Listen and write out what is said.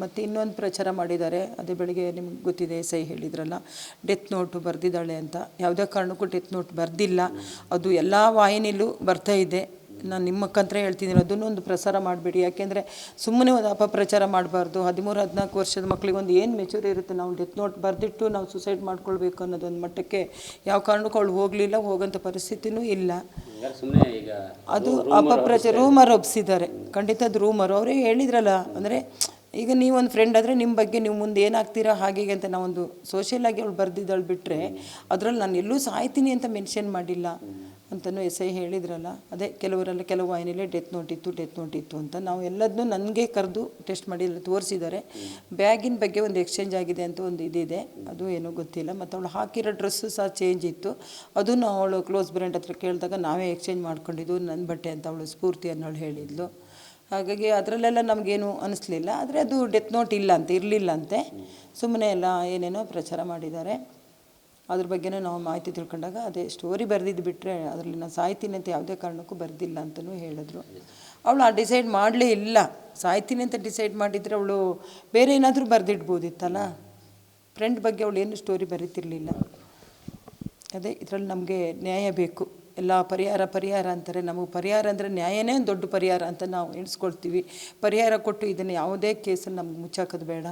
ಮತ್ತು ಇನ್ನೊಂದು ಪ್ರಚಾರ ಮಾಡಿದ್ದಾರೆ. ಅದೇ ಬೆಳಿಗ್ಗೆ ನಿಮ್ಗೆ ಗೊತ್ತಿದೆ ಸೈ ಹೇಳಿದ್ರಲ್ಲ ಡೆತ್ ನೋಟು ಬರೆದಿದ್ದಾಳೆ ಅಂತ. ಯಾವುದೇ ಕಾರಣಕ್ಕೂ ಡೆತ್ ನೋಟ್ ಬರೆದಿಲ್ಲ. ಅದು ಎಲ್ಲ ವಾಹಿನಿಲೂ ಬರ್ತಾ ಇದೆ. ನಾನು ನಿಮ್ಮ ಮುಖಾಂತರ ಹೇಳ್ತಿದ್ದೀನಿ ಅದನ್ನು ಒಂದು ಪ್ರಸಾರ ಮಾಡಬೇಡಿ. ಯಾಕೆಂದರೆ ಸುಮ್ಮನೆ ಒಂದು ಅಪಪ್ರಚಾರ ಮಾಡಬಾರ್ದು. ಹದಿಮೂರು ಹದಿನಾಲ್ಕು ವರ್ಷದ ಮಕ್ಕಳಿಗೆ ಒಂದು ಏನು ಮೆಚೂರ್ ಇರುತ್ತೆ ನಾವು ಡೆತ್ ನೋಟ್ ಬರೆದಿಟ್ಟು ನಾವು ಸುಸೈಡ್ ಮಾಡ್ಕೊಳ್ಬೇಕು ಅನ್ನೋದೊಂದು ಮಟ್ಟಕ್ಕೆ ಯಾವ ಕಾರಣಕ್ಕೂ ಅವಳು ಹೋಗಲಿಲ್ಲ ಹೋಗೋಂಥ ಪರಿಸ್ಥಿತಿನೂ ಇಲ್ಲ. ಸುಮ್ಮನೆ ಈಗ ಅದು ಅಪಪ್ರಚಾರ ರೂಮರ್ ಒಪ್ಸಿದ್ದಾರೆ ಖಂಡಿತ ಅದು ರೂಮರು ಅವರೇ ಹೇಳಿದ್ರಲ್ಲ ಅಂದರೆ ಈಗ ನೀವೊಂದು ಫ್ರೆಂಡ್ ಆದರೆ ನಿಮ್ಮ ಬಗ್ಗೆ ನೀವು ಮುಂದೆ ಏನಾಗ್ತೀರಾ ಹಾಗೆ ಅಂತ ನಾವೊಂದು ಸೋಷಿಯಲ್ ಆಗಿ ಅವಳು ಬರೆದಿದ್ದಾಳು ಬಿಟ್ಟರೆ ಅದರಲ್ಲಿ ನಾನು ಎಲ್ಲೂ ಸಾಯ್ತೀನಿ ಅಂತ ಮೆನ್ಷನ್ ಮಾಡಿಲ್ಲ ಅಂತಲೂ ಎಸ್ ಹೇಳಿದ್ರಲ್ಲ. ಅದೇ ಕೆಲವರೆಲ್ಲ ಕೆಲವು ವಾಹಿನಿಲೇ ಡೆತ್ ನೋಟ್ ಇತ್ತು ಡೆತ್ ನೋಟ್ ಅಂತ ನಾವು ಎಲ್ಲದನ್ನೂ ನನಗೆ ಕರೆದು ಟೆಸ್ಟ್ ಮಾಡಿ ತೋರಿಸಿದ್ದಾರೆ ಬ್ಯಾಗಿನ ಬಗ್ಗೆ ಒಂದು ಎಕ್ಸ್ಚೇಂಜ್ ಆಗಿದೆ ಅಂತ ಒಂದು ಇದಿದೆ. ಅದು ಏನೂ ಗೊತ್ತಿಲ್ಲ. ಮತ್ತು ಅವಳು ಹಾಕಿರೋ ಡ್ರೆಸ್ಸು ಸಹ ಚೇಂಜ್ ಇತ್ತು. ಅದನ್ನು ಅವಳು ಕ್ಲೋಸ್ ಬ್ರ್ಯಾಂಡ್ ಹತ್ರ ಕೇಳಿದಾಗ ನಾವೇ ಎಕ್ಸ್ಚೇಂಜ್ ಮಾಡ್ಕೊಂಡಿದ್ದು ನನ್ನ ಬಟ್ಟೆ ಅಂತ ಅವಳು ಸ್ಫೂರ್ತಿ ಅನ್ನೋಳು ಹೇಳಿದ್ಲು. ಹಾಗಾಗಿ ಅದರಲ್ಲೆಲ್ಲ ನಮಗೇನು ಅನಿಸ್ಲಿಲ್ಲ. ಆದರೆ ಅದು ಡೆತ್ ನೋಟ್ ಇಲ್ಲ ಅಂತ ಇರಲಿಲ್ಲ ಅಂತೆ ಸುಮ್ಮನೆ ಎಲ್ಲ ಏನೇನೋ ಪ್ರಚಾರ ಮಾಡಿದ್ದಾರೆ. ಅದ್ರ ಬಗ್ಗೆನೂ ನಾವು ಮಾಹಿತಿ ತಿಳ್ಕೊಂಡಾಗ ಅದೇ ಸ್ಟೋರಿ ಬರೆದಿದ್ದು ಬಿಟ್ಟರೆ ಅದರಲ್ಲಿ ನಾನು ಸಾಯ್ತೀನಿ ಅಂತ ಯಾವುದೇ ಕಾರಣಕ್ಕೂ ಬರೆದಿಲ್ಲ ಅಂತಲೂ ಹೇಳಿದ್ರು. ಅವಳು ಆ ಡಿಸೈಡ್ ಮಾಡಲೇ ಇಲ್ಲ. ಸಾಯ್ತೀನಿ ಅಂತ ಡಿಸೈಡ್ ಮಾಡಿದರೆ ಅವಳು ಬೇರೆ ಏನಾದರೂ ಬರೆದಿಡ್ಬೋದಿತ್ತಲ್ಲ? ಫ್ರೆಂಡ್ ಬಗ್ಗೆ ಅವಳು ಏನು ಸ್ಟೋರಿ ಬರೀತಿರ್ಲಿಲ್ಲ. ಅದೇ ಇದರಲ್ಲಿ ನಮಗೆ ನ್ಯಾಯ ಬೇಕು. ಎಲ್ಲ ಪರಿಹಾರ ಪರಿಹಾರ ಅಂತಾರೆ. ನಮಗೆ ಪರಿಹಾರ ಅಂದರೆ ನ್ಯಾಯನೇ ಒಂದು ದೊಡ್ಡ ಪರಿಹಾರ ಅಂತ ನಾವು ಎಣಿಸ್ಕೊಳ್ತೀವಿ. ಪರಿಹಾರ ಕೊಟ್ಟು ಇದನ್ನು ಯಾವುದೇ ಕೇಸನ್ನು ನಮ್ಗೆ ಮುಚ್ಚಾಕೋದು ಬೇಡ.